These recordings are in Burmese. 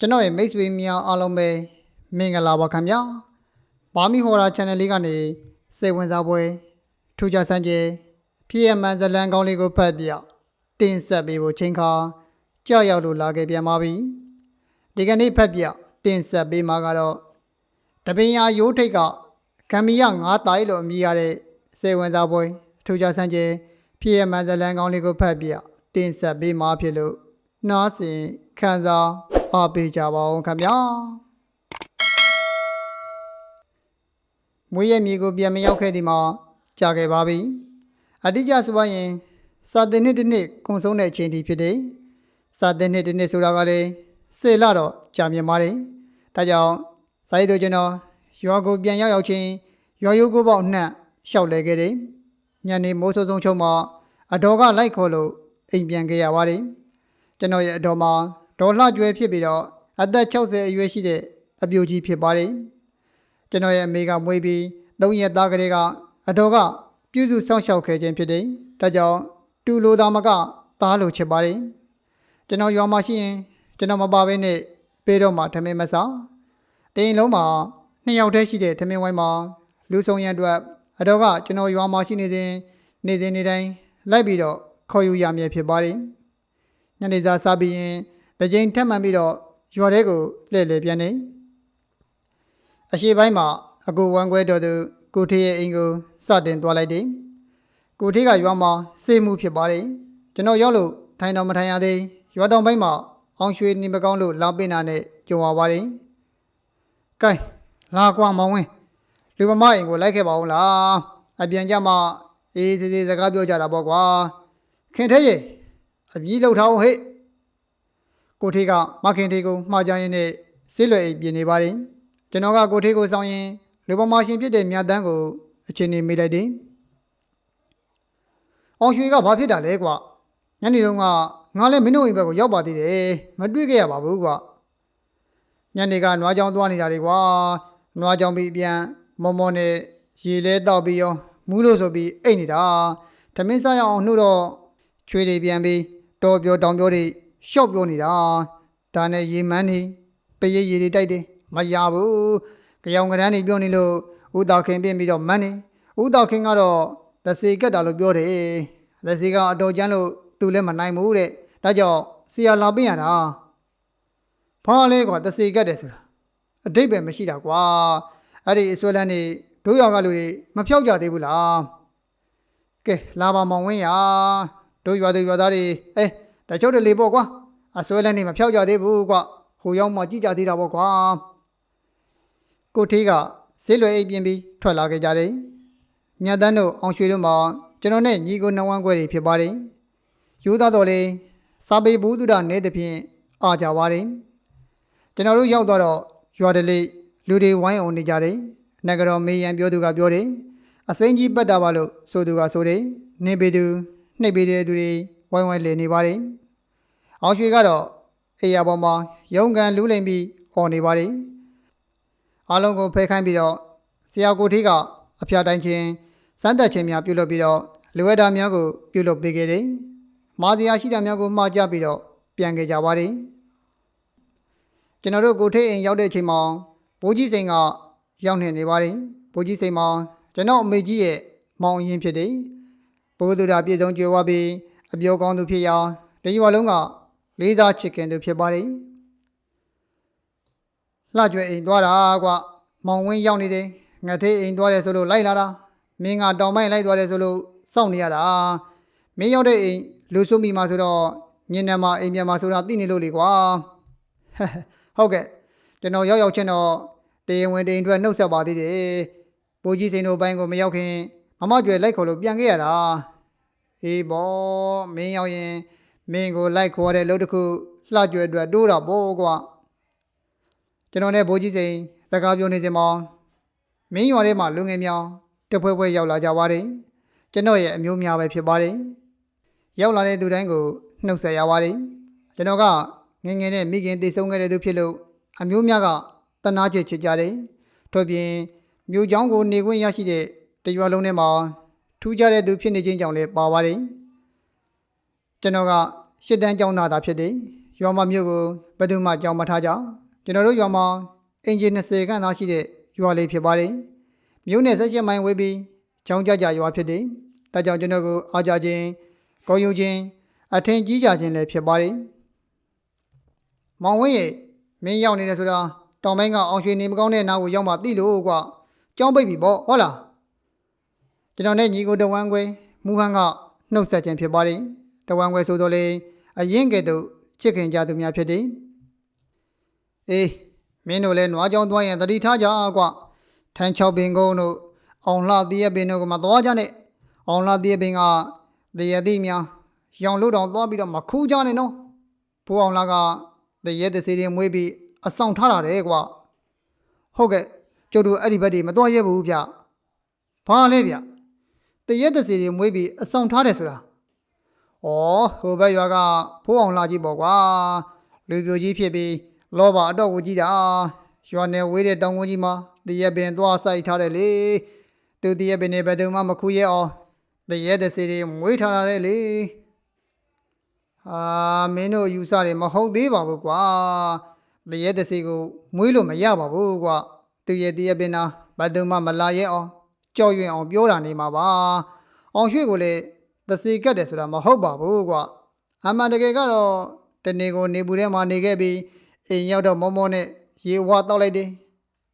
ကျွန်တော်ရဲ့မိတ်ဆွေများအားလုံးပဲမင်္ဂလာပါခင်ဗျာဘာမီဟော်ရာ channel လေးကနေစိတ်ဝင်စားပွဲထူးခြားစမ်းကြဲဖြစ်ရမှန်ဇလန်ကောင်းလေးကိုဖတ်ပြတင်ဆက်ပေးဖို့ချိန်ခါကြောက်ရောက်လို့လာခဲ့ပြန်ပါပြီဒီကနေ့ဖတ်ပြတင်ဆက်ပေးမှာကတော့တပင်ယာရိုးထိတ်ကကံမီရငါးတိုင်လို့အမည်ရတဲ့စိတ်ဝင်စားပွဲထူးခြားစမ်းကြဲဖြစ်ရမှန်ဇလန်ကောင်းလေးကိုဖတ်ပြတင်ဆက်ပေးမှာဖြစ်လို့နားဆင်ခံစား အားပေးကြပါဦးခင်ဗျာမွေးရမြေကိုပြန်မရောက်ခဲ့ဒီမှာကြာခဲ့ပါပြီအတိအကျဆိုပါရင်စာတင်နှစ်တစ်နှစ်ကုံဆုံးတဲ့အချိန်ဒီဖြစ်တယ်စာတင်နှစ်တစ်နှစ်ဆိုတာကလည်းစေလတော့ကြာမြင်ပါတယ်ဒါကြောင့်စာရေးတို့ကျွန်တော်ရွာကိုပြန်ရောက်ရောက်ချင်းရွာရိုးကိုပေါ့နှံ့လျှောက်လဲခဲ့တယ်ညနေမိုးဆိုးဆုံးချုံမှာအတော်ကလိုက်ခေါ်လို့အိမ်ပြန်ခဲ့ရပါတယ်ကျွန်တော်ရဲ့အတော်မှာ ဒေါ်လှကျွဲဖြစ်ပြီးတော့အသက်60အရွယ်ရှိတဲ့အပြိုကြီးဖြစ်ပါတယ်ကျွန်တော်ရဲ့အမေကမွေးပြီး၃ရက်သားကလေးကအတော်ကပြုစုစောင့်ရှောက်ခဲ့ခြင်းဖြစ်တယ်ဒါကြောင့်တူလိုသားမကသားလိုချစ်ပါတယ်ကျွန်တော်ရွာမှာရှိရင်ကျွန်တော်မပါဘဲနဲ့ပေးတော့မှထမင်းမစားတိန်လုံးမှာနှစ်ယောက်တည်းရှိတဲ့ထမင်းဝိုင်းမှာလူဆောင်ရန်အတွက်အတော်ကကျွန်တော်ရွာမှာရှိနေစဉ်နေစဉ်နေတိုင်းလိုက်ပြီးတော့ခေါ်ယူရမည်ဖြစ်ပါတယ်ညနေစာစားပြီးရင် တစ်ကြိမ်ထပ်မံပြီးတော့ရွာထဲကိုလှည့်လည်ပြန်နေအရှိပိုင်းမှာအကူဝမ်းခွဲတော်သူကိုထေးရဲ့အိမ်ကိုစတင်သွားလိုက်တယ်ကိုထေးကရွာမှာစေမှုဖြစ်ပါတယ်ကျွန်တော်ရောက်လို့ထိုင်တော်မထိုင်ရသေးရွာတောင်ပိုင်းမှာအောင်ရွှေနေမကောင်းလို့လာပင်နာနဲ့ကြုံရပါတယ်ကဲလာကွာမောင်ဝင်းလူမမအိမ်ကိုလိုက်ခဲ့ပါဦးလားအပြန်ကြမှာအေးသေးသေးစကားပြောကြတာပေါ့ကွာခင်ထဲရဲ့အပြီးလောက်ထားအောင်ဟဲ့ ကိုထေးကမခင်ထေးကိုမှားကြရင်နဲ့ဆေးလွယ်အိပ်ပြင်နေပါတယ်ကျွန်တော်ကကိုထေးကိုစောင်းရင်လူပမာရှင်ဖြစ်တဲ့မြတ်တန်းကိုအချိန်နေမိလိုက်တယ်အောင်ရွှေကဘာဖြစ်တာလဲကွာညနေတုန်းကငါလည်းမင်းတို့အိမ်ဘက်ကိုရောက်ပါသေးတယ်မတွေ့ခဲ့ရပါဘူးကွာညနေကနွားကြောင်သွားနေတာလေကွာနွားကြောင်ပြီးပြန်မော်မော်နဲ့ရေလဲတောက်ပြီးရောမူးလို့ဆိုပြီးအိတ်နေတာဓမင်းစားရအောင်နှုတ်တော့ချွေတွေပြန်ပြီးတော်ပြောတောင်ပြောတွေ ရှော့ပြောနေတာဒါနဲ့ရေမန်းနေပရိတ်ရေတွေတိုက်တယ်မရဘူးကြောင်ကရန်းနေပြောနေလို့ဦးတော်ခင်ပြင်ပြီးတော့မန်းနေဦးတော်ခင်ကတော့တစေကက်တာလို့ပြောတယ်တစေကအတော်ကျန်းလို့သူလည်းမနိုင်ဘူးတဲ့ဒါကြောင့်ဆရာလာပြင်ရတာဘာလဲကွာတစေကက်တယ်ဆိုတာအတိတ်ပဲမရှိတာကွာအဲ့ဒီအစွဲလန်းနေတို့ရောင်ကလူတွေမဖြောက်ကြသေးဘူးလားကဲလာပါမောင်ဝင်းရတို့ရွာသူရွာသားတွေအဲ တချို့တလေပေါ့ကွာအစွဲလန်းနေမဖြောက်ကြသေးဘူးကွာဟိုရောက်မှကြည့်ကြသေးတာပေါ့ကွာကိုထေးကဈေးလွယ်အိပ်ပြင်းပြီးထွက်လာခဲ့ကြတယ်မြတ်တန်းတို့အောင်ရွှေတို့မှကျွန်တော်နဲ့ညီကိုနှဝမ်းခွဲတွေဖြစ်ပါတယ်ယူသားတော်လေးစာပေဘူးသူဒနဲတဲ့ဖြင့်အာကြပါတယ်ကျွန်တော်တို့ရောက်တော့ရွာတလေးလူတွေဝိုင်းအောင်နေကြတယ်နဂရောမေးရန်ပြောသူကပြောတယ်အစိမ်းကြီးပတ်တာပါလို့ဆိုသူကဆိုတယ်နေပေသူနှိပ်ပေတဲ့သူတွေ ဝိုင်းဝိုင်းလေနေပါတယ်။အောင်ရွှေကတော့အေးရပေါ်မှာရုံကန်လူးလိမ်ပြီးអော်နေပါတယ်။အားလုံးကိုဖဲခိုင်းပြီးတော့ဆရာကိုထေးကအဖျားတိုင်းချင်းစမ်းသက်ခြင်းများပြုလုပ်ပြီးတော့လူဝဲသားများကိုပြုလုပ်ပေးခဲ့တယ်။မာတရားရှိတာများကိုမှားကြပြီးတော့ပြန်ခဲ့ကြပါတယ်။ကျွန်တော်တို့ကိုထေးအိမ်ရောက်တဲ့အချိန်မှာဘိုးကြီးစိန်ကရောက်နေနေပါတယ်။ဘိုးကြီးစိန်မှာကျွန်တော်အမေကြီးရဲ့မောင်ရင်ဖြစ်တယ်။ဘိုးသူရာပြည်စုံကြွယ်ဝပြီး အပြောကောင်းသူဖြစ်ရာဒီရွာလုံးကလေးစားချစ်ခင်သူဖြစ်ပါတယ်လှကြွယ်အိမ်သွားတာကွမောင်ဝင်းရောက်နေတယ်ငါသေးအိမ်သွားတယ်ဆိုလို့လိုက်လာတာမင်းကတောင်ပိုင်းလိုက်သွားတယ်ဆိုလို့စောင့်နေရတာမင်းရောက်တဲ့အိမ်လူစုမိမှာဆိုတော့ညနေမှာအိမ်ပြန်မှာဆိုတာသိနေလို့လေကွာဟုတ်ကဲ့ကျွန်တော်ရောက်ရောက်ချင်းတော့တရားဝင်တိမ်အတွက်နှုတ်ဆက်ပါသေးတယ်ဘိုးကြီးစိန်တို့ဘိုင်းကိုမရောက်ခင်မမကျွယ်လိုက်ခေါ်လို့ပြန်ခဲ့ရတာ ဟေးဘောမင်းရောက်ရင်မင်းကိုလိုက်ခေါ်တဲ့လို့တခုလှကြွယ်အတွက်တိုးတာပေါ့ကွာကျွန်တော်နဲ့ဘိုးကြီးစိန်စကားပြောနေစင်မောင်းမင်းရွာထဲမှာလူငယ်မြောင်တဖွဲဖွဲရောက်လာကြပါတယ်ကျွန်တော်ရဲ့အမျိုးများပဲဖြစ်ပါတယ်ရောက်လာတဲ့သူတိုင်းကိုနှုတ်ဆက်ရပါတယ်ကျွန်တော်ကငငယ်နဲ့မိခင်တည်ဆုံးခဲ့တဲ့သူဖြစ်လို့အမျိုးများကတနာချစ်ချစ်ကြတယ်ထို့ပြင်မျိုးချောင်းကိုနေခွင့်ရရှိတဲ့တရွာလုံးထဲမှာ ထူးခြားတဲ့သူဖြစ်နေခြင်းကြောင့်လည်းပါပါတယ်ကျွန်တော်ကရှစ်တန်းကျောင်းသားသာဖြစ်တယ်ရွာမမြို့ကိုဘယ်သူမှကြောင်မထားကြကျွန်တော်တို့ရွာမှာအင်ဂျင်20ခန့်သားရှိတဲ့ရွာလေးဖြစ်ပါတယ်မြို့နယ်ဆက်ချက်မိုင်ဝေးပြီးချောင်းကြကြရွာဖြစ်တယ်ဒါကြောင့်ကျွန်တော်ကိုအားကြခြင်းဂုဏ်ယူခြင်းအထင်ကြီးကြခြင်းလည်းဖြစ်ပါတယ်မောင်ဝင်းရဲ့မင်းရောက်နေတယ်ဆိုတာတောင်ပိုင်းကအောင်ရွှေနေမကောင်းတဲ့နားကိုရောက်မှသိလို့ကွာကြောင်းပိတ်ပြီပေါ့ဟုတ်လား ကျွန်တော်နဲ့ညီကိုတဝမ်းခွဲမူဟန်ကနှုတ်ဆက်ခြင်းဖြစ်ပါတယ်တဝမ်းခွဲဆိုတော့လေအရင်ကဲ့သို့ချစ်ခင်ကြသူများဖြစ်တယ်အေးမင်းတို့လည်းနွားကြောင်းသွားရင်တတိထားကြကွာထန်းချောက်ပင်ကုန်းတို့အောင်လှတည့်ရပင်တို့ကမသွားကြနဲ့အောင်လှတည့်ရပင်ကတည့်ရသည့်များရောင်လို့တောင်သွားပြီးတော့မခူးကြနဲ့နော်ဘိုးအောင်လှကတည့်ရတဲ့စီရင်မွေးပြီးအဆောင်ထားတာတဲ့ကွာဟုတ်ကဲ့ကျုပ်တို့အဲ့ဒီဘက်ဒီမသွားရဘူးဗျဘာလဲဗျ တည့်ရတဲ့စီရင်မွေးပြီးအဆောင်ထားတယ်ဆိုတာ။ဩဟိုဘက်ရွာကဖိုးအောင်လာကြည့်ပေါ့ကွာ။လူပြိုကြီးဖြစ်ပြီးလောဘအတော့ကိုကြည့်တာ။ရွာနယ်ဝေးတဲ့တောင်ကုန်းကြီးမှာတရက်ပင်သွားဆိုင်ထားတယ်လေ။သူတရက်ပင်နဲ့ဘယ်သူမှမခူးရဲအောင်တရက်တဲ့စီတွေမွေးထားရတယ်လေ။အာမင်းတို့ယူဆတယ်မဟုတ်သေးပါဘူးကွာ။တရက်တဲ့စီကိုမွေးလို့မရပါဘူးကွာ။သူရဲ့တရက်ပင်နာဘယ်သူမှမလာရဲအောင် ကြောက်ရွံ့အောင်ပြောတာနေမှာပါ။အောင်ရွှေကိုလည်းသစီကတ်တယ်ဆိုတာမဟုတ်ပါဘူးကွာအမှန်တကယ်ကတော့တနေ့ကိုနေပူထဲမှာနေခဲ့ပြီးအိမ်ရောက်တော့မောမောနဲ့ရေဝါတောက်လိုက်တယ်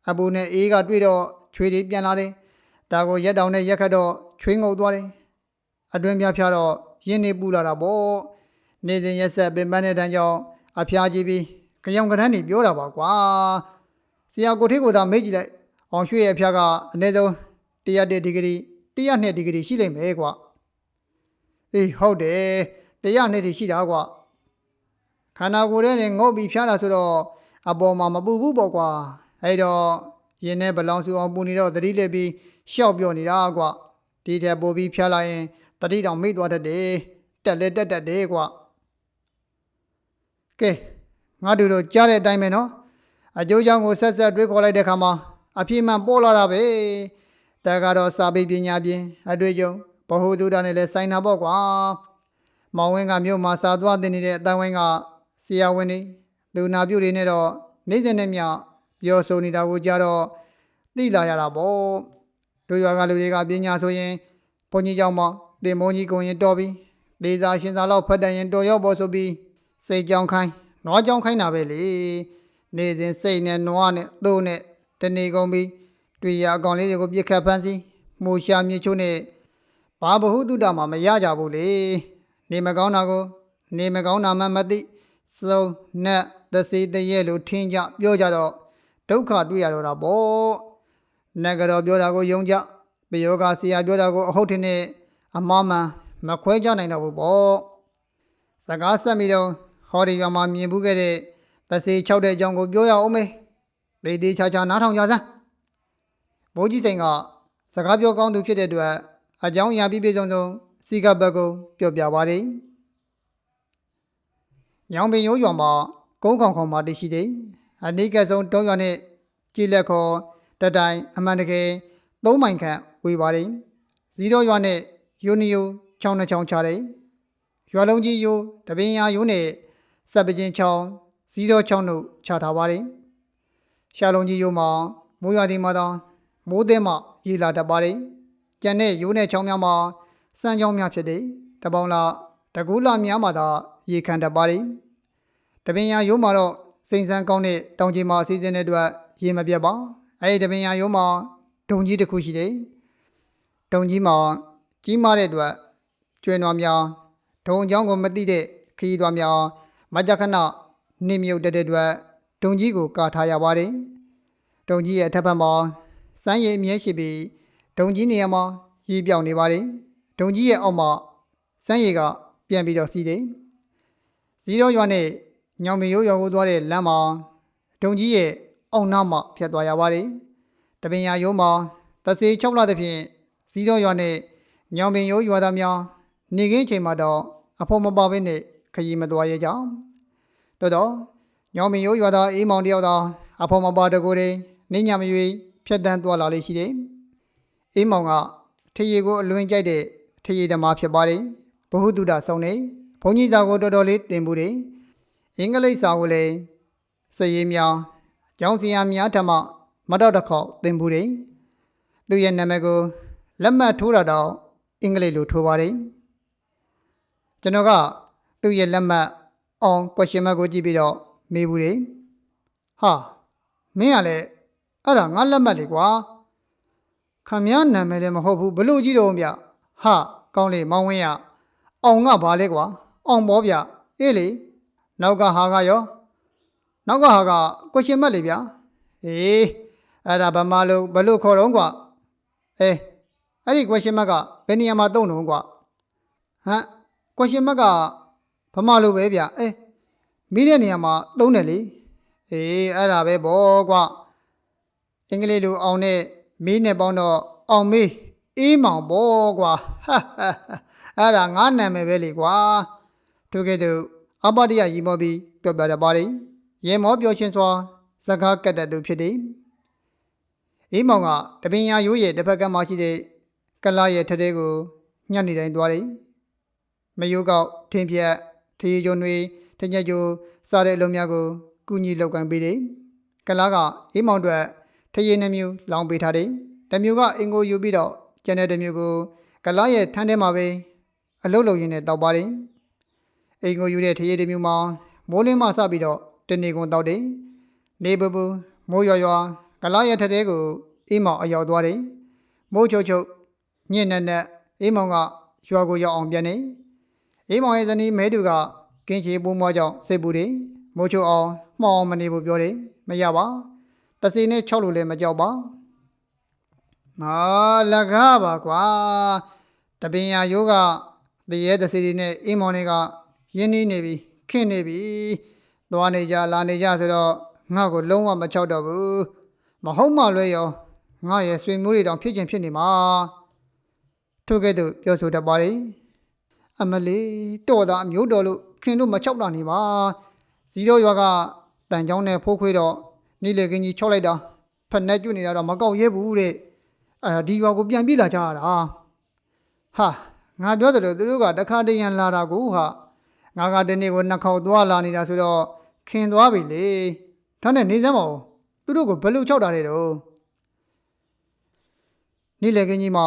အပူနဲ့အေးကတွေ့တော့ချွေတွေပြန်လာတယ်ဒါကိုရက်တောင်နဲ့ရက်ခတ်တော့ချွေးငုပ်သွားတယ်အတွင်းပြဖျားတော့ရင်းနေပူလာတာပေါ့နေစဉ်ရက်ဆက်ပင်ပန်းတဲ့တန်းကြောင့်အဖျားကြီးပြီးကြောင်ကရန်းနေပြောတာပါကွာဆရာကိုထိတ်ကိုသာမေ့ကြည့်လိုက်အောင်ရွှေရဲ့အဖျားကအနည်းဆုံး 101ဒီဂရီ102ဒီဂရီရှိလိမ့်မယ်ကွာအေးဟုတ်တယ်တရားနဲ့တည်းရှိတာကွာခန္ဓာကိုယ်ထဲနဲ့ငုတ်ပြီးဖျားတာဆိုတော့အပေါ်မှာမပူဘူးပေါ့ကွာအဲ့တော့ရင်ထဲဘလောင်စုအောင်ပူနေတော့သတိလက်ပြီးရှောက်ပြောနေတာကွာဒီထက်ပိုပြီးဖျားလာရင်တတိတောင်မိတ်သွားတတ်တယ်တက်လဲတက်တတ်တယ်ကွာကဲငါတို့တို့ကြားတဲ့အတိုင်းပဲနော်အကျိုးကြောင့်ကိုဆက်ဆက်တွေးခေါ်လိုက်တဲ့ခါမှာအပြည့်မှန်ပေါ်လာတာပဲ တကတော့စာပေပညာပြင်အတွေ့အကြုံဗဟုသုတနဲ့လည်းဆိုင်တာပေါ့ကွာမောင်ဝင်းကမြို့မှာစာသွားတင်နေတဲ့အတိုင်းဝင်းကဆရာဝန်တွေလူနာပြုတွေနဲ့တော့နေ့စဉ်နဲ့မျှပြောဆိုနေတာကိုကြတော့သိလာရတာပေါ့တို့ရွာကလူတွေကပညာဆိုရင်ဘုန်းကြီးကြောင့်မတင်မုန်းကြီးကိုရင်တော်ပြီးဒေသာရှင်သာလောက်ဖတ်တတ်ရင်တော်ရောက်ပေါ်ဆိုပြီးစိတ်ကြောင်ခိုင်းနွားကြောင်ခိုင်းတာပဲလေနေ့စဉ်စိတ်နဲ့နွားနဲ့သို့နဲ့တနေကုန်ပြီး တွေ့ရအကောင်လေးတွေကိုပြစ်ခတ်ဖမ်းဆီးမှုရှာမြေချိုးနဲ့ဘာဘဟုတုတမှာမရကြဘူးလေနေမကောင်းတာကိုနေမကောင်းတာမှမသိစုံနတ်သစီတရဲ့လို့ထင်းကြပြောကြတော့ဒုက္ခတွေ့ရတော့တာပေါ့နဂရောပြောတာကိုယုံကြပယောဂဆရာပြောတာကိုအဟုတ်ထင်နဲ့အမမှန်မခွဲကြနိုင်တော့ဘူးပေါ့စကားဆက်ပြီးတော့ဟောဒီရွာမှာမြင်ဘူးခဲ့တဲ့သစီ၆တဲ့အကြောင်းကိုပြောရအောင်မေးဗေဒီချာချာနားထောင်ကြစမ်း ဘိုးကြီးစိန်ကစကားပြောကောင်းသူဖြစ်တဲ့အတွက်အကြောင်းအရာပြည့်ပြည့်စုံစုံစီကဘက်ကိုပြောပြပါရယ်။ညောင်ပင်ရိုးရွာမှာကုန်းခေါင်ခေါင်မှာတည်ရှိတယ်။အနိကဆုံးတုံးရွာနဲ့ကြည်လက်ခေါ်တတိုင်အမှန်တကယ်၃မိုင်ခန့်ဝေးပါတယ်။ဇီရောရွာနဲ့ယူနီယိုချောင်းနှချောင်းချတယ်။ရွာလုံးကြီးယိုတပင်ယာယိုနဲ့စပ်ပကျင်းချောင်းဇီရောချောင်းတို့ချထားပါတယ်။ရှာလုံးကြီးယိုမှာမိုးရွာဒီမှာတော့ မိုးသင်းမှရေလာတတ်ပါတယ်။ကျန်တဲ့ရိုးနဲ့ချောင်းများမှာစမ်းချောင်းများဖြစ်တယ်။တပေါင်းလားတကူလာများမှာသာရေခံတတ်ပါတယ်။တပင်ရရိုးမှာတော့စိန်စမ်းကောင်းတဲ့တောင်ကြီးမှာအစီအစဉ်တဲ့အတွက်ရေမပြတ်ပါ။အဲဒီတပင်ရရိုးမှာဒုံကြီးတစ်ခုရှိတယ်။ဒုံကြီးမှာကြီးမားတဲ့အတွက်ကျွဲနွားများဒုံချောင်းကိုမသိတဲ့ခရီးသွားများမကြခဏနေမြုပ်တဲ့တဲ့အတွက်ဒုံကြီးကိုကာထားရပါတယ်။ဒုံကြီးရဲ့အထက်ဘက်မှာ စမ်းရည်အမြဲရှိပြီးဒုံကြီးနေရာမှာရေပြောင်နေပါတယ်ဒုံကြီးရဲ့အောက်မှာစမ်းရည်ကပြန်ပြီးတော့စီးတယ်ဇီရောရွာနဲ့ညောင်မရိုးရွာကိုသွားတဲ့လမ်းမှာဒုံကြီးရဲ့အောက်နားမှာဖြတ်သွားရပါတယ်တပင်ရရိုးမှာသစေ6လသဖြင့်ဇီရောရွာနဲ့ညောင်ပင်ရိုးရွာသားများနေခင်းချိန်မှာတော့အဖို့မပါဘဲနဲ့ခရီးမသွားရကြတော်တော့ညောင်ပင်ရိုးရွာသားအေးမောင်တယောက်သာအဖို့မပါတကူတွေနေညမရွေ ဖြတ်တန်းသွားလာလေးရှိတယ်အေးမောင်ကထရေကိုအလွင်ကြိုက်တဲ့ထရေသမားဖြစ်ပါတယ်ဘ ഹു တုဒဆောင်နေဘုန်းကြီးစာကိုတော်တော်လေးတင်မှုတယ်အင်္ဂလိပ်စာကိုလည်းစည်ရေးများကျောင်းစရာများထမှမတော့တစ်ခေါက်သင်ဘူးတယ်သူရဲ့နာမည်ကိုလက်မှတ်ထိုးတာတော့အင်္ဂလိပ်လိုထိုးပါတယ်ကျွန်တော်ကသူ့ရဲ့လက်မှတ်အောင် question mark ကိုကြည့်ပြီးတော့မေးဘူးတယ်ဟာမင်းကလည်း အဲ့ဒါငါလက်မှတ်လေကွာခမည်းနာမည်လည်းမဟုတ်ဘူးဘလို့ကြည့်တော့ဗျဟာကောင်းလေမောင်ဝင်းရအောင်ကဘာလဲကွာအောင်ပေါ်ဗျအေးလေနောက်ကဟာကရောနောက်ကဟာက question mark လေဗျအေးအဲ့ဒါဘာမှလို့ဘလို့ခေါ်တော့ကွာအေးအဲ့ဒီ question mark ကဘယ်နေရာမှာတုံးတော့ကွာဟမ် question mark ကဘာမှလို့ပဲဗျအေးမိတဲ့နေရာမှာသုံးတယ်လေအေးအဲ့ဒါပဲဗောကွာ အင်္ဂလိပ်လိုအောင်နဲ့မီးနဲ့ပေါင်းတော့အောင်မေးအေးမောင်ဗောကွာဟာဟာဟာအဲ့ဒါငါနာမည်ပဲလေကွာသူကဲ့သို့အပတ္တရရီမောပြီးပြောပြတတ်ပါတယ်ရေမောပြောချင်းစွာစကားကတ်တတ်သူဖြစ်တယ်အေးမောင်ကတပင်ရာရိုးရဲ့တစ်ဖက်ကမှရှိတဲ့ကလာရဲ့ထတဲ့ကိုညှက်နေတိုင်းသွားတယ်မယိုးကောက်ထင်းဖြက်ထရီကျုံတွေထညက်ကျိုးစားတဲ့အလုံးများကိုကုညီလောက်ကန်ပေးတယ်။ကလားကအေးမောင်အတွက် ထရီနှမျိုးလောင်းပေးထားတယ်။တစ်မျိုးကအင်ကိုယူပြီးတော့ကျန်တဲ့တစ်မျိုးကိုကလားရဲ့ထန်းထဲမှာပဲအလုတ်လုံရင်းနဲ့တောက်ပါတယ်။အင်ကိုယူတဲ့ထရီတစ်မျိုးမှာမိုးလင်းမှစပြီးတော့တနေကုန်တောက်တယ်။နေပပူမိုးရွာရွာကလားရဲ့ထတဲ့ကိုအေးမောင်အရောက်သွားတယ်။မိုးချုပ်ချုပ်ညင်နဲ့နဲ့အေးမောင်ကရွာကိုရောက်အောင်ပြန်နေ။အေးမောင်ရဲ့ဇနီးမဲတူကကင်းချေပိုးမွားကြောင့်စိတ်ပူတယ်မိုးချိုအောင်မှောင်အောင်မနေဖို့ပြောတယ်မရပါ တစီနဲ့၆လို့လည်းမကြောက်ပါဟာလကားပါကွာတပင်ရယောဂတရေတစီတွေနဲ့အေးမောင်တွေကရင်းနှီးနေပြီခင့်နေပြီသွားနေကြလာနေကြဆိုတော့ငါ့ကိုလုံးဝမချောက်တော့ဘူးမဟုတ်မှလွဲရောငါရဲ့ဆွေမျိုးတွေတောင်ဖြစ်ချင်းဖြစ်နေမှာထို့ကဲ့သို့ပြောဆိုတတ်ပါတယ်အမလေးတော်တာအမျိုးတော်လို့ခင်တို့မချောက်တာနေပါဇီရောရွာကတန်ချောင်းနဲ့ဖိုးခွေးတော့ နေလေကင်းကြီးချောက်လိုက်တာဖက်နဲ့ကျွနေတာတော့မကောက်ရဲဘူးတဲ့အဲ့ဒါဒီရွာကိုပြန်ပြေးလာကြရတာဟာငါပြောတယ်လို့သူတို့ကတခါတရံလာတာကိုဟာငါကဒီနေ့ကိုနှစ်ခေါက်သွားလာနေတာဆိုတော့ခင်သွားပြီလေဒါနဲ့နေစမ်းမအောင်သူတို့ကိုဘယ်လိုချောက်တာလဲတော့နေလေကင်းကြီးမှာ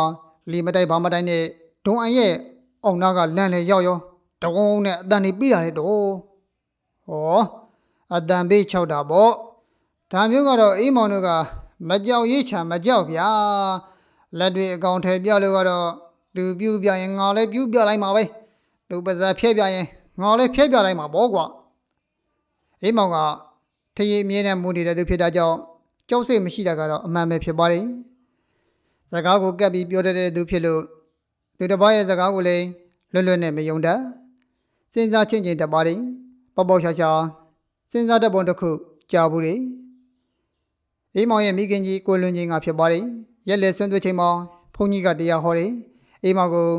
လီမတိုက်ဘာမတိုက်နဲ့ဒုံအန်ရဲ့အောင်နာကလန့်လေရောက်ရောတကုန်းနဲ့အတန်နေပြီးတာလေတော့ဟောအတန်ပေး၆တာပေါ့ ဒါမျိုးကတော့အေးမောင်တို့ကမကြောက်ရေးချာမကြောက်ဗျာလက်တွေအကောင်ထဲပြလို့ကတော့သူပြူပြရင်ငါလည်းပြူပြလိုက်မှာပဲသူပါဇာဖျက်ပြရင်ငါလည်းဖျက်ပြလိုက်မှာပေါ့ကွာအေးမောင်ကထရီအမြဲတမ်းမူနေတဲ့သူဖြစ်တာကြောင့်ကြောက်စိတ်မရှိတာကတော့အမှန်ပဲဖြစ်ပါတယ်စကားကိုကပ်ပြီးပြောတတ်တဲ့သူဖြစ်လို့သူတစ်ပါးရဲ့စကားကိုလည်းလွတ်လွတ်နဲ့မယုံတတ်စဉ်းစားချင်းချင်းတတ်ပါတယ်ပေါပေါရှာရှာစဉ်းစားတတ်ပုံတစ်ခုကြားဘူးလေ အိမ်မောင်ရဲ့မိခင်ကြီးကိုလွန်ချင်းကဖြစ်ပါတယ်ရက်လက်ဆွမ်းသွေးချိန်မှာဘုန်းကြီးကတရားဟောတယ်အိမ်မောင်ကို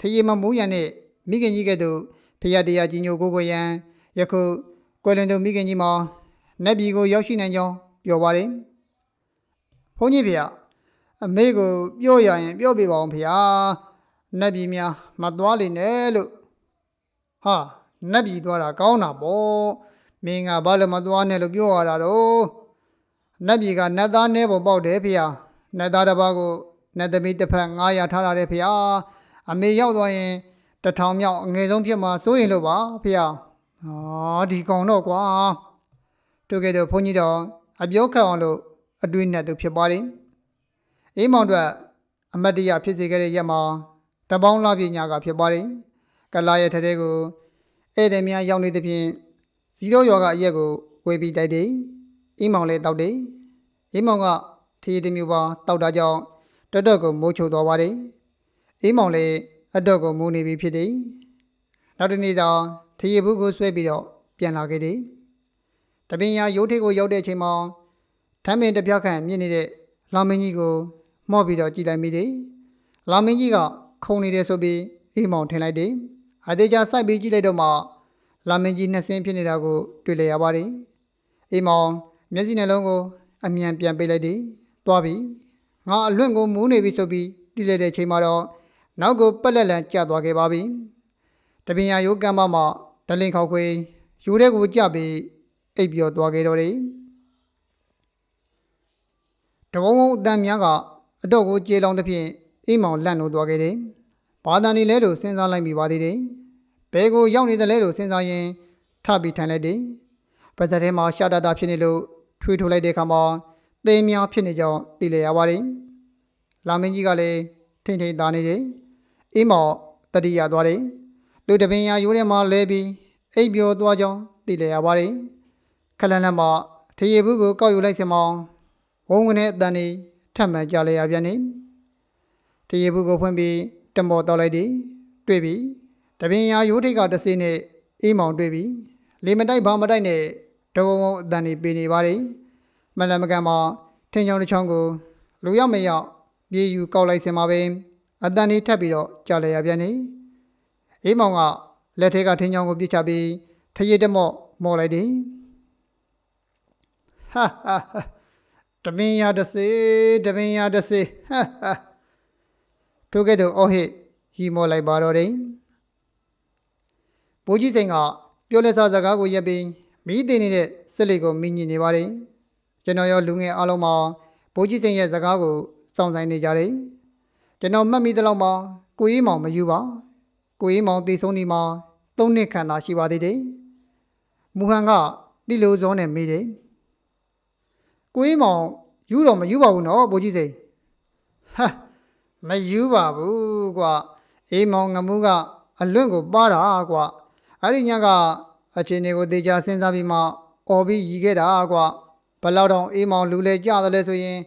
ထရေမမိုးရံနဲ့မိခင်ကြီးကဲ့သို့ဖရာတရားကြီးညိုကိုကိုရန်ယခုကိုလွန်တို့မိခင်ကြီးမှာနတ်ပြည်ကိုရောက်ရှိနိုင်ကြောင်းပြောပါတယ်ဘုန်းကြီးဖေအမေကိုပြောရရင် ပြောပြပါအောင်ဖေနတ်ပြည်များမသွားလိမ့်နဲ့လို့ဟာနတ်ပြည်သွားတာကောင်းတာပေါ့မင်းကဘာလို့မသွားနဲ့လို့ပြောရတာတော့ နတ်ပြည်ကနတ်သားနဲပေါ်ပေါက်တယ်ဖေနတ်သားတစ်ပါးကိုနတ်သမီးတစ်ဖက်900ထားရတယ်ဖေအမေရောက်သွားရင်တထောင်မြောက်အငယ်ဆုံးဖြစ်မှာစိုးရင်လို့ပါဖေဟာဒီကောင်တော့ကွာတို့ကဲတော့ဘုန်းကြီးတော်အပြောခတ်အောင်လို့အတွေ့နဲ့သူဖြစ်ပါတယ်အေးမောင်တို့အမတ်တရဖြစ်စေခဲ့တဲ့ရက်မှာတပေါင်းလာပညာကဖြစ်ပါတယ်ကလာရဲ့ထတဲ့ကိုဧည့်သည်များရောက်နေသဖြင့်ဇီရောယောကအရက်ကိုဝေပြီးတိုက်တယ် အေးမောင်လည်းတောက်တယ်အေးမောင်ကထီးတစ်မျိုးပါတောက်တာကြောင့်တော်တော်ကိုမိုးချိုသွားပါတယ်အေးမောင်လည်းအတော့ကိုမိုးနေပြီဖြစ်တယ်နောက်တစ်နေ့ကျထီးဘူးကိုဆွဲပြီးတော့ပြန်လာခဲ့တယ်တပင်ရရိုးထေးကိုရောက်တဲ့အချိန်မှာထမ်းပင်တစ်ပြားခန့်မြင့်နေတဲ့လောင်မင်းကြီးကိုမော့ပြီးတော့ကြည်လိုက်မိတယ်လောင်မင်းကြီးကခုံနေတယ်ဆိုပြီးအေးမောင်ထင်လိုက်တယ်အသေးချာစိုက်ပြီးကြည့်လိုက်တော့မှလောင်မင်းကြီးနှစ်ဆင်းဖြစ်နေတာကိုတွေ့လျက်ရပါတယ်အေးမောင် မျက်စိနှလုံးကိုအမြန်ပြန်ပိတ်လိုက်တယ်သွားပြီငါအလွင့်ကိုမူးနေပြီဆိုပြီးတိလိုက်တဲ့အချိန်မှာတော့နောက်ကိုပက်လက်လန်ကျသွားခဲ့ပါပြီတပင်ရရိုးကမ်းပါမှဒလင်ခေါခွေယူတဲ့ကိုကြပြီးအိပ်ပျော်သွားခဲ့တော့တယ်တဘုံဘုံအတန်များကအတော့ကိုကြေလောင်သဖြင့်အိမ်မောင်လန့်လို့သွားခဲ့တယ်ဘာသာနေလဲလို့စဉ်းစားလိုက်မိပါသေးတယ်ဘဲကိုရောက်နေတယ်လဲလို့စဉ်းစားရင်ထပြီးထိုင်လိုက်တယ်ပါဇက်ထဲမှာရှာတာတာဖြစ်နေလို့ ထွေးထုတ်လိုက်တဲ့အခါမှာသေများဖြစ်နေကြောင်းသိလျက်ရပါတယ်လာမင်းကြီးကလည်းထိမ့်ထိမ့်သားနေတယ်အိမ်မောင်တတိယသွားတယ်လူတပင်ရရိုးထဲမှာလဲပြီးအိပ်ပျော်သွားကြောင်းသိလျက်ရပါတယ်ခလန်လက်မှာထရေဘူးကိုကောက်ယူလိုက်စင်မောင်ဝုံဝင်တဲ့အတန်នេះထပ်မံကြလေရပြန်နေထရေဘူးကိုဖွင့်ပြီးတမော်တော့လိုက်သည်တွေ့ပြီတပင်ရရိုးထိပ်ကတစ်စီးနဲ့အေးမောင်တွေ့ပြီလေမတိုက်ဘာမတိုက်နဲ့ တဝုံဝုံအတန်នេះပေးနေပါတယ်မလန်မကန်မှာထင်းချောင်းတစ်ချောင်းကိုလူရောက်မရောက်ပြေးယူကောက်လိုက်စင်မှာပဲအတန်นี้ထပ်ပြီးတော့ကြလေရပြန်နေအေးမောင်ကလက်ထဲကထင်းချောင်းကိုပြစ်ချပြီးထရေတမော့မော်လိုက်တယ်ဟာဟာဟာတပင်ရတစေတပင်ရတစေဟာဟာထိုကဲ့သို့အော်ဟစ်ဟီမော်လိုက်ပါတော့တယ်ဘိုးကြီးစိန်ကပြောလက်စားစကားကိုရက်ပြီး မိတင်နေတဲ့စစ်လေးကိုမိညင်နေပါတယ်ကျွန်တော်ရောလူငယ်အားလုံးမှာဘိုးကြီးစိန်ရဲ့စကားကိုစောင့်ဆိုင်နေကြတယ်ကျွန်တော်မှတ်မိသလောက်မှာကိုကြီးမောင်မယူပါကိုအေးမောင်တည်ဆုံးဒီမှာသုံးနှစ်ခန့်သာရှိပါသေးတယ်။မူဟန်ကတိလိုစောနဲ့မေးတယ်။ကိုအေးမောင်ယူတော့မယူပါဘူးနော်ဘိုးကြီးစိန်။ဟာမယူပါဘူးကွာ။အေးမောင်ငမှုကအလွင့်ကိုပါတာကွာ။အဲ့ဒီညက အချင်းတွေကိုတေချာစဉ်းစားပြီးမှអော်ပြီးရီခဲ့တာကွာ။ဘလောက်တောင်အေးမောင်လူလေကြတယ်လဲဆိုရင်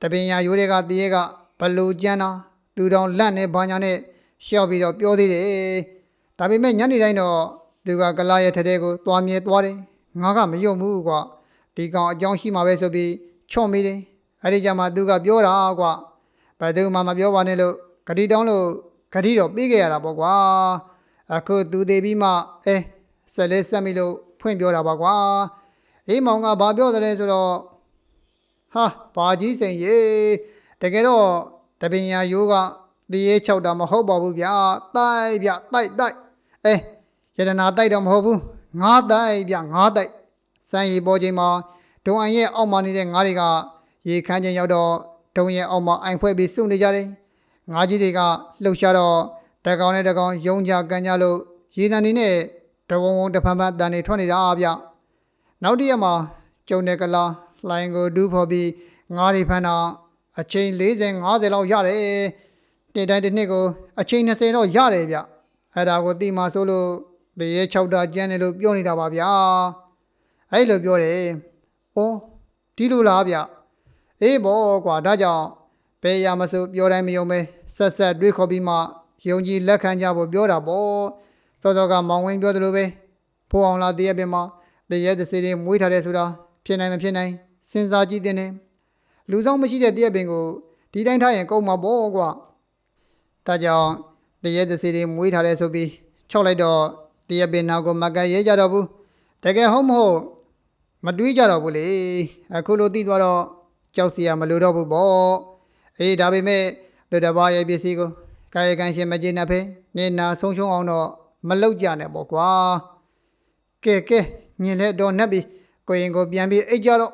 တပင်ရရိုးတွေကတရေကဘလူကြမ်းတာသူတောင်လန့်နေဘာညာနဲ့ရှောက်ပြီးတော့ပြောသေးတယ်။ဒါပေမဲ့ညနေတိုင်းတော့သူကကလာရဲ့ထတဲ့ကိုသွားမြဲသွားတယ်။ငါကမယုံဘူးကွာ။ဒီကောင်အကြောင်းရှိမှာပဲဆိုပြီးချော့မိတယ်။အဲဒီကြမှာသူကပြောတာကွာ။ဘယ်သူမှမပြောပါနဲ့လို့ဂတိတောင်းလို့ဂတိတော့ပေးခဲ့ရတာပေါ့ကွာ။အခုသူသေးပြီးမှအဲ ဆက်လေးဆက်မိလို့ဖွင့်ပြောတာပါကွာ။အေးမောင်ကဘာပြောတယ်လဲဆိုတော့ဟာဘာကြီးစိန်ရေတကယ်တော့တပင်ရရိုးကတရေချောက်တာမဟုတ်ပါဘူးဗျာတိုက်ဗျတိုက်တိုက်အဲယတနာတိုက်တော့မဟုတ်ဘူးငါးတိုက်ဗျငါးတိုက်စမ်းရီပေါ်ချိန်မှာဒုံအန်ရဲ့အောက်မှာနေတဲ့ငါးတွေကရေခမ်းချိန်ရောက်တော့ဒုံရဲ့အောက်မှာအိုင်ဖွဲ့ပြီးစုနေကြတယ်ငါးကြီးတွေကလှုပ်ရှားတော့တကောင်နဲ့တကောင်ယုံကြကန်ကြလို့ရေတန်နေနဲ့ တဝုံဝုံတဖန်ဖန်တန်နေထွက်နေတာဗျနောက်တစ်ရက်မှာကျုံတဲ့ကလာလိုင်းကိုဒူးဖော်ပြီးငါးတွေဖမ်းတော့အချိန်40 50လောက်ရတယ်နေ့တိုင်းတစ်နှစ်ကိုအချိန်20တော့ရတယ်ဗျအဲ့ဒါကိုတိမာဆိုလို့တရေ6တာကျန်းတယ်လို့ပြောနေတာပါဗျာအဲ့လိုပြောတယ်ဩဒီလိုလားဗျအေးဘောကွာဒါကြောင့်ဘယ်ရမဆိုပြောတိုင်းမယုံပဲဆက်ဆက်တွေးခေါ်ပြီးမှယုံကြည်လက်ခံကြဖို့ပြောတာပေါ့ စောစောကမောင်ဝင်းပြောသလိုပဲဖိုးအောင်လာတရက်ပြင်မှာတရက်တစ်စီတွေမွေးထားတယ်ဆိုတာဖြစ်နိုင်မဖြစ်နိုင်စဉ်းစားကြည့်တဲ့လူဆောင်မရှိတဲ့တရက်ပင်ကိုဒီတိုင်းထားရင်ကုန်မှာပေါ့ကွာဒါကြောင့်တရက်တစ်စီတွေမွေးထားတယ်ဆိုပြီးချောက်လိုက်တော့တရက်ပင်နောက်ကိုမကရဲကြတော့ဘူးတကယ်ဟုတ်မဟုတ်မတွေးကြတော့ဘူးလေအခုလိုသိသွားတော့ကြောက်စရာမလိုတော့ဘူးပေါ့အေးဒါပေမဲ့သူတစ်ပါးရဲ့ပစ္စည်းကိုကာယကံရှင်မကျေနပ်ဖဲနေနာဆုံးရှုံးအောင်တော့ မလောက်ကြနဲ့ပေါ့ကွာကဲကဲညင်လက်တော့နှက်ပြီးကိုရင်ကိုပြန်ပြီးအိတ်ကြတော့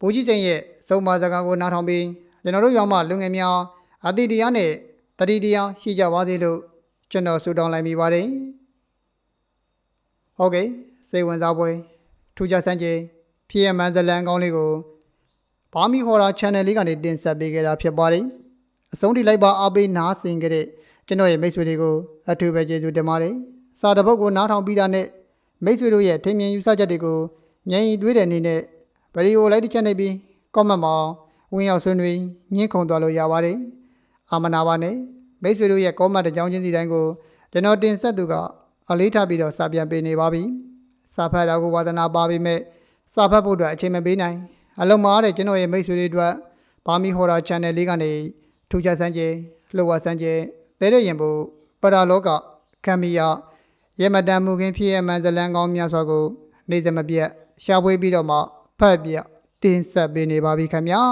ဘိုးကြီးစိန်ရဲ့စုံမစကားကိုနားထောင်ပြီးကျွန်တော်တို့ရောင်မလူငယ်များအတိတရားနဲ့တတိတရားရှိကြပါစေလို့ကျွန်တော်ဆုတောင်းလိုက်မိပါတယ်ဟုတ်ကဲ့စိတ်ဝင်စားပွဲထူးခြားဆန်းကျင်ဖြစ်ရမှန်ဇလန်ကောင်းလေးကိုဘာမီဟော်ရာ channel လေးကနေတင်ဆက်ပေးခဲ့တာဖြစ်ပါတယ်အဆုံးထိလိုက်ပါအားပေးနားဆင်ကြတဲ့ ကျွန်တော်ရဲ့မိတ်ဆွေတွေကိုအထူးပဲကျေးဇူးတင်ပါတယ်စာတစ်ပုဒ်ကိုနားထောင်ပြီးတာနဲ့မိတ်ဆွေတို့ရဲ့ထင်မြင်ယူဆချက်တွေကိုဉာဏ်ရည်သွေးတဲ့အနေနဲ့ဗီဒီယိုလိုက်တစ်ချက်နေပြီး comment မှာဝင်ရောက်ဆွေးနွေးညှင်းခုန်သွားလို့ရပါတယ်အာမနာပါနဲ့မိတ်ဆွေတို့ရဲ့ comment တစ်ကြောင်းချင်းစီတိုင်းကိုကျွန်တော်တင်ဆက်သူကအလေးထားပြီးတော့စာပြန်ပေးနေပါပြီစာဖတ်တာကိုဝါသနာပါပေမဲ့စာဖတ်ဖို့အတွက်အချိန်မပေးနိုင်အလုံးမားတဲ့ကျွန်တော်ရဲ့မိတ်ဆွေတွေအတွက်ဘာမီဟော်ရာ channel လေးကနေထူးခြားစမ်းကြဲလှုပ်ဝါစမ်းကြဲ တဲတဲ့ရင်ဖို့ပရာလောကကံမီယာရေမတန်မူခင်းဖြစ်ရမှန်ဇလန်ကောင်းများစွာကို နေစမပြတ်ရှာဖွေပြီးတော့မှဖတ်ပြတင်ဆက်ပေးနေပါပြီခင်ဗျာ